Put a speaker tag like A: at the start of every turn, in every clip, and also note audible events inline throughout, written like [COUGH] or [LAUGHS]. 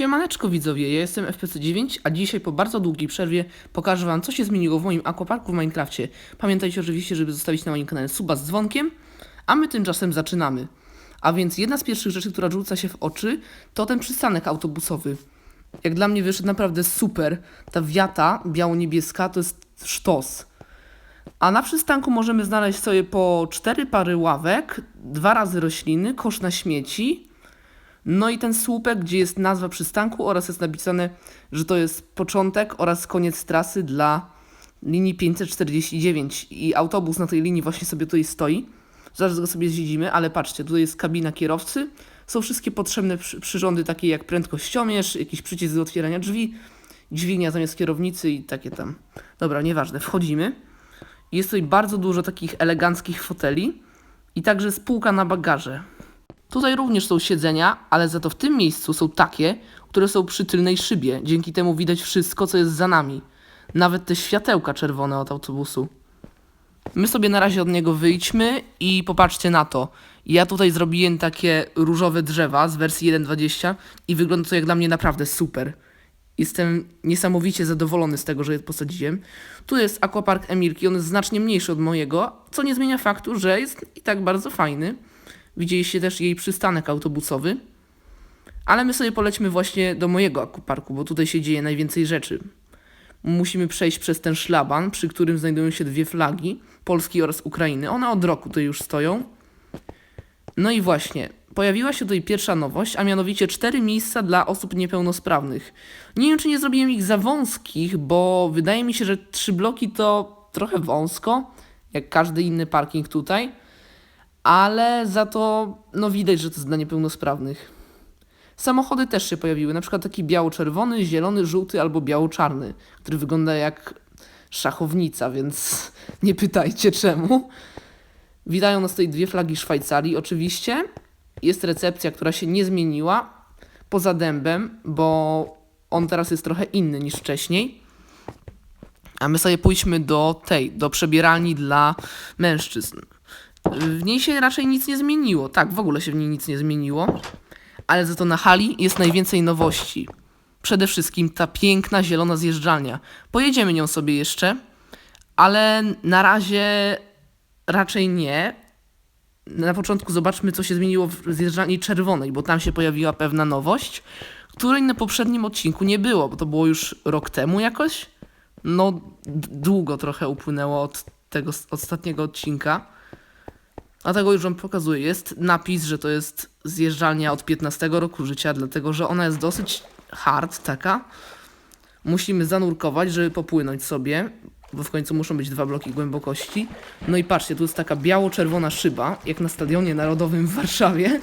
A: Siemaneczko widzowie, ja jestem FPC9, a dzisiaj po bardzo długiej przerwie pokażę wam co się zmieniło w moim aquaparku w Minecrafcie. Pamiętajcie oczywiście, żeby zostawić na moim kanale suba z dzwonkiem, a my tymczasem zaczynamy. A więc jedna z pierwszych rzeczy, która rzuca się w oczy, to ten przystanek autobusowy. Jak dla mnie wyszedł naprawdę super. Ta wiata biało-niebieska to jest sztos. A na przystanku możemy znaleźć sobie po cztery pary ławek, dwa razy rośliny, kosz na śmieci, no i ten słupek, gdzie jest nazwa przystanku oraz jest napisane, że to jest początek oraz koniec trasy dla linii 549 i autobus na tej linii właśnie sobie tutaj stoi. Zaraz go sobie zwiedzimy, ale patrzcie, tutaj jest kabina kierowcy, są wszystkie potrzebne przy, przyrządy takie jak prędkościomierz, jakiś przycisk do otwierania drzwi, dźwignia zamiast kierownicy i takie tam. Dobra, nieważne, wchodzimy. Jest tutaj bardzo dużo takich eleganckich foteli i także spółka na bagaże. Tutaj również są siedzenia, ale za to w tym miejscu są takie, które są przy tylnej szybie. Dzięki temu widać wszystko, co jest za nami. Nawet te światełka czerwone od autobusu. My sobie na razie od niego wyjdźmy i popatrzcie na to. Ja tutaj zrobiłem takie różowe drzewa z wersji 1.20 i wygląda to jak dla mnie naprawdę super. Jestem niesamowicie zadowolony z tego, że je posadziłem. Tu jest aquapark Emilki, on jest znacznie mniejszy od mojego, co nie zmienia faktu, że jest i tak bardzo fajny. Widzieliście też jej przystanek autobusowy. Ale my sobie polećmy właśnie do mojego aquaparku, bo tutaj się dzieje najwięcej rzeczy. Musimy przejść przez ten szlaban, przy którym znajdują się dwie flagi, Polski oraz Ukrainy. One od roku tutaj już stoją. No i właśnie, pojawiła się tutaj pierwsza nowość, a mianowicie cztery miejsca dla osób niepełnosprawnych. Nie wiem, czy nie zrobiłem ich za wąskich, bo wydaje mi się, że trzy bloki to trochę wąsko, jak każdy inny parking tutaj ale za to no widać, że to jest dla niepełnosprawnych. Samochody też się pojawiły, na przykład taki biało-czerwony, zielony, żółty albo biało-czarny, który wygląda jak szachownica, więc [LAUGHS] nie pytajcie czemu. Witają nas tutaj dwie flagi Szwajcarii, oczywiście. Jest recepcja, która się nie zmieniła, poza dębem, bo on teraz jest trochę inny niż wcześniej. A my sobie pójdźmy do tej, do przebieralni dla mężczyzn. W niej się raczej nic nie zmieniło. Tak, w ogóle się w niej nic nie zmieniło. Ale za to na hali jest najwięcej nowości. Przede wszystkim ta piękna zielona zjeżdżalnia. Pojedziemy nią sobie jeszcze, ale na razie raczej nie. Na początku zobaczmy, co się zmieniło w zjeżdżalni czerwonej, bo tam się pojawiła pewna nowość, której na poprzednim odcinku nie było, bo to było już rok temu jakoś. No, długo trochę upłynęło od tego ostatniego odcinka. A tego już wam pokazuję. Jest napis, że to jest zjeżdżalnia od 15 roku życia, dlatego że ona jest dosyć hard, taka. Musimy zanurkować, żeby popłynąć sobie, bo w końcu muszą być dwa bloki głębokości. No i patrzcie, tu jest taka biało-czerwona szyba, jak na Stadionie Narodowym w Warszawie.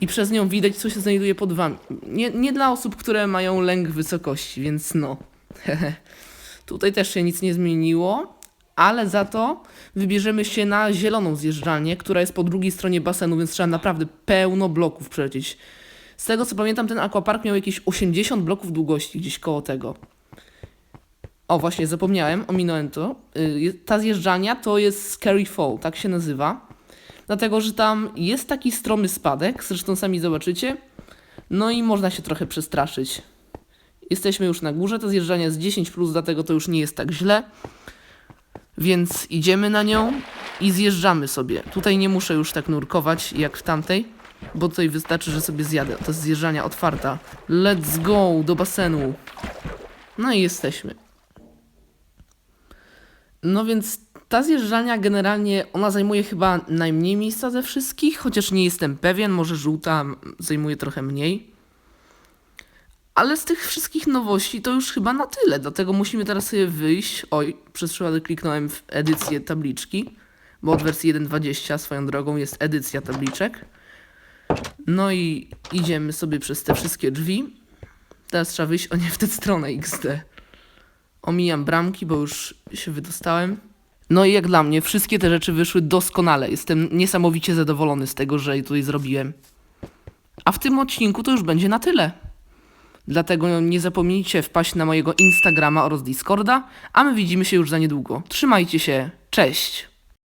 A: I przez nią widać, co się znajduje pod wami. Nie, nie dla osób, które mają lęk wysokości, więc no. [LAUGHS] Tutaj też się nic nie zmieniło, ale za to wybierzemy się na zieloną zjeżdżalnię, która jest po drugiej stronie basenu, więc trzeba naprawdę pełno bloków przelecieć. Z tego co pamiętam, ten aquapark miał jakieś 80 bloków długości, gdzieś koło tego. O, właśnie, zapomniałem, ominąłem to. Y, Ta zjeżdżalnia to jest Scary Fall, tak się nazywa. Dlatego, że tam jest taki stromy spadek, zresztą sami zobaczycie. No i można się trochę przestraszyć. Jesteśmy już na górze, ta zjeżdżalnia jest 10, dlatego to już nie jest tak źle. Więc idziemy na nią i zjeżdżamy sobie. Tutaj nie muszę już tak nurkować jak w tamtej, bo tutaj wystarczy, że sobie zjadę. To jest zjeżdżania otwarta. Let's go do basenu. No i jesteśmy. No więc ta zjeżdżalnia generalnie, ona zajmuje chyba najmniej miejsca ze wszystkich, chociaż nie jestem pewien, może żółta zajmuje trochę mniej. Ale z tych wszystkich nowości to już chyba na tyle, dlatego musimy teraz sobie wyjść. Oj, przez przypadek kliknąłem w edycję tabliczki, bo od wersji 1.20 swoją drogą jest edycja tabliczek. No i idziemy sobie przez te wszystkie drzwi. Teraz trzeba wyjść, o nie, w tę stronę XD. Omijam bramki, bo już się wydostałem. No i jak dla mnie, wszystkie te rzeczy wyszły doskonale. Jestem niesamowicie zadowolony z tego, że tutaj zrobiłem. A w tym odcinku to już będzie na tyle. Dlatego nie zapomnijcie wpaść na mojego Instagrama oraz Discorda, a my widzimy się już za niedługo. Trzymajcie się, cześć!